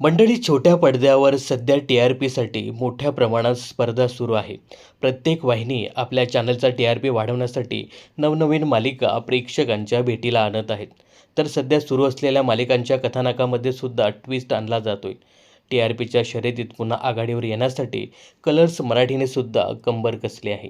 मंडळी छोट्या पडद्यावर सध्या टी आर पीसाठी मोठ्या प्रमाणात स्पर्धा सुरू आहे. प्रत्येक वाहिनी आपल्या चॅनलचा टी आर पी वाढवण्यासाठी नवनवीन मालिका प्रेक्षकांच्या भेटीला आणत आहेत. तर सध्या सुरू असलेल्या मालिकांच्या कथानकामध्ये सुद्धा ट्विस्ट आणला जातोय. टी आर पीच्या शर्यतीत पुन्हा आघाडीवर येण्यासाठी कलर्स मराठीने सुद्धा कंबर कसली आहे.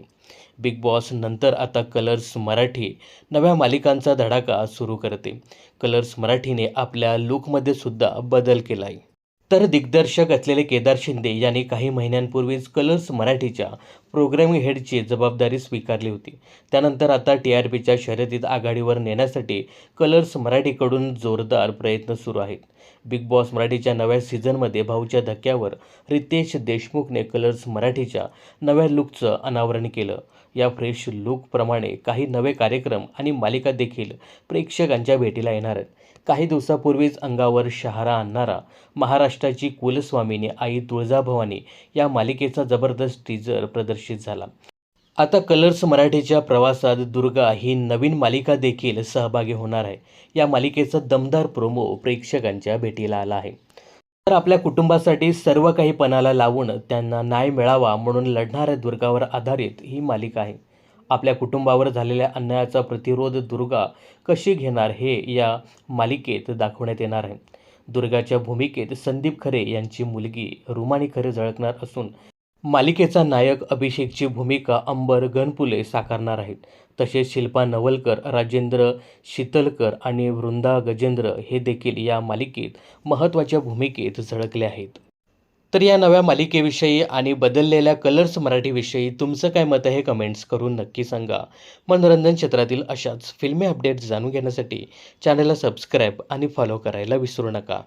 बिग बॉस नंतर आता कलर्स मराठी नव्या मालिकांचा धडाका सुरू करते. कलर्स मराठीने आपल्या लुकमध्ये सुद्धा बदल केला आहे तर दिग्दर्शक असलेले केदार शिंदे यांनी काही महिन्यांपूर्वीच कलर्स मराठीच्या प्रोग्रॅमिंग हेडची जबाबदारी स्वीकारली होती. त्यानंतर आता टी आर पीच्या शर्यतीत आघाडीवर नेण्यासाठी कलर्स मराठीकडून जोरदार प्रयत्न सुरू आहेत. बिग बॉस मराठीच्या नव्या सीझनमध्ये भाऊच्या धक्क्यावर रितेश देशमुखने कलर्स मराठीच्या नव्या लुकचं अनावरण केलं. या फ्रेश लुकप्रमाणे काही नवे कार्यक्रम आणि मालिका देखील प्रेक्षकांच्या भेटीला येणार आहेत. काही दिवसापूर्वीच अंगावर शहारा आणणारा महाराष्ट्राची कुलस्वामिनी आई तुळजाभवानी या मालिकेचा जबरदस्त टीजर प्रदर्शित प्रदर्शित झाला. आता कलर्स मराठीच्या प्रवासात दुर्गा ही नवीन मालिका देखील सहभागी होणार आहे. या मालिकेचा दमदार प्रोमो प्रेक्षकांच्या भेटीला आला आहे. तर आपल्या कुटुंबासाठी सर्व काही पणाला लावून त्यांना न्याय मिळावा म्हणून लढणाऱ्या दुर्गावर आधारित ही मालिका आहे. आपल्या कुटुंबावर झालेल्या अन्यायाचा प्रतिरोध दुर्गा कशी घेणार हे या मालिकेत दाखवण्यात येणार आहे. दुर्गाच्या भूमिकेत संदीप खरे यांची मुलगी रुमानी खरे झळकणार असून मालिकेचा नायक अभिषेकची भूमिका अंबर गणपुले साकारणार आहेत. तसेच शिल्पा नवलकर राजेंद्र शीतलकर आणि वृंदा गजेंद्र हे देखील या मालिकेत महत्त्वाच्या भूमिकेत झळकले आहेत. तर या नव्या मालिकेविषयी आणि बदललेल्या कलर्स मराठीविषयी तुमचं काय मत आहे कमेंट्स करून नक्की सांगा. मनोरंजन क्षेत्रातील अशाच फिल्मी अपडेट्स जाणून घेण्यासाठी चॅनलला सबस्क्राईब आणि फॉलो करायला विसरू नका.